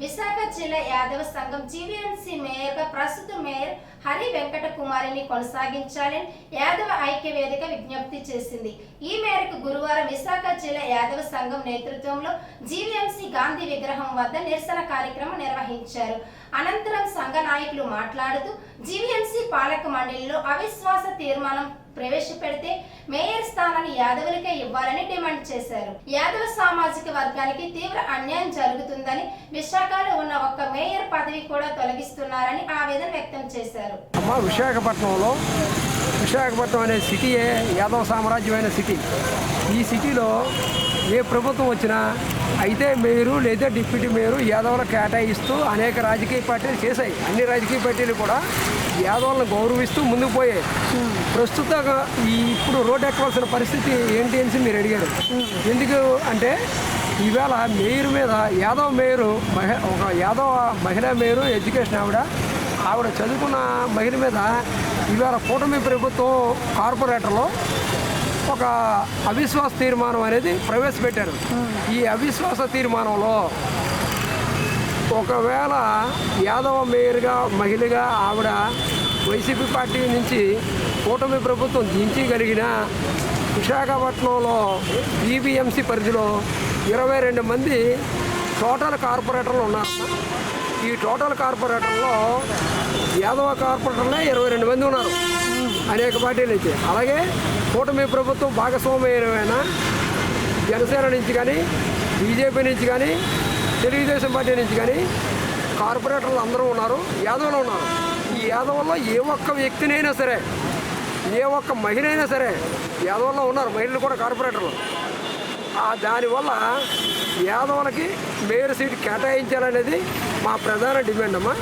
విశాఖ జిల్లా యాదవ సంఘం జీవీఎంసీ మేయర్గా ప్రస్తుత మేయర్ హరి వెంకట కుమారిని కొనసాగించాలని యాదవ ఐక్య వేదిక విజ్ఞప్తి చేసింది. ఈ మేరకు గురువారం విశాఖ జిల్లా యాదవ సంఘం నేతృత్వంలో జీవీఎంసీ గాంధీ విగ్రహం వద్ద నిరసన కార్యక్రమం నిర్వహించారు. అనంతరం సంఘ నాయకులు మాట్లాడుతూ జీవీఎంసీ పాలక మండలిలో అవిశ్వాస తీర్మానం ప్రవేశపెడితే మేయర్ స్థానాన్ని యాదవులకే ఇవ్వాలని డిమాండ్ చేశారు. యాదవ సామాజిక వర్గానికి తీవ్ర అన్యాయం జరుగుతుందని విశాఖలో ఉన్న ఒక్క మేయర్ పదవి కూడా తొలగిస్తున్నారని ఆవేదన వ్యక్తం చేశారు. విశాఖపట్నంలో విశాఖపట్నం అనే సిటీయే యాదవ సామ్రాజ్యమైన సిటీ ఈ సిటీలో ఏ ప్రభుత్వం వచ్చినా అయితే మేయరు లేదా డిప్యూటీ మేయరు యాదవులకు కేటాయిస్తూ అనేక రాజకీయ పార్టీలు చేశాయి. అన్ని రాజకీయ పార్టీలు కూడా యాదవులను గౌరవిస్తూ ముందుకు పోయే ప్రస్తుతం ఈ ఇప్పుడు రోడ్డు ఎక్కవలసిన పరిస్థితి ఏంటి అని మీరు అడిగారు. ఎందుకు అంటే ఈవేళ మేయర్ మీద యాదవ్ మేయరు మహి ఒక యాదవ మహిళా మేయరు ఎడ్యుకేషన్ ఆవిడ ఆవిడ చదువుకున్న మహిళ మీద ఈవేళ కూటమి ప్రభుత్వం కార్పొరేటర్లో ఒక అవిశ్వాస తీర్మానం అనేది ప్రవేశపెట్టారు. ఈ అవిశ్వాస తీర్మానంలో ఒకవేళ యాదవ మేయర్గా మహిళగా ఆవిడ వైసీపీ పార్టీ నుంచి కూటమి ప్రభుత్వం దించగలిగిన విశాఖపట్నంలో ఈవీఎంసీ పరిధిలో ఇరవై రెండు మంది టోటల్ కార్పొరేటర్లు ఉన్నారు. ఈ టోటల్ కార్పొరేటర్లో యాదవ కార్పొరేటర్లే ఇరవై రెండు మంది ఉన్నారు. అనేక పార్టీలు నుంచి అలాగే కూటమి ప్రభుత్వం భాగస్వామ్యమైన జనసేన నుంచి కానీ బీజేపీ నుంచి కానీ తెలుగుదేశం పార్టీ నుంచి కానీ కార్పొరేటర్లు అందరూ ఉన్నారు యాదవులు ఉన్నారు. ఈ యాదవుల్లో ఏ ఒక్క వ్యక్తినైనా సరే ఏ ఒక్క మహిళ అయినా సరే యాదవుల్లో ఉన్నారు మహిళలు కూడా కార్పొరేటర్లు. ఆ దానివల్ల యాదవులకి మేయర్ సీట్ కేటాయించాలనేది మా ప్రధాన డిమాండ్ అమ్మా.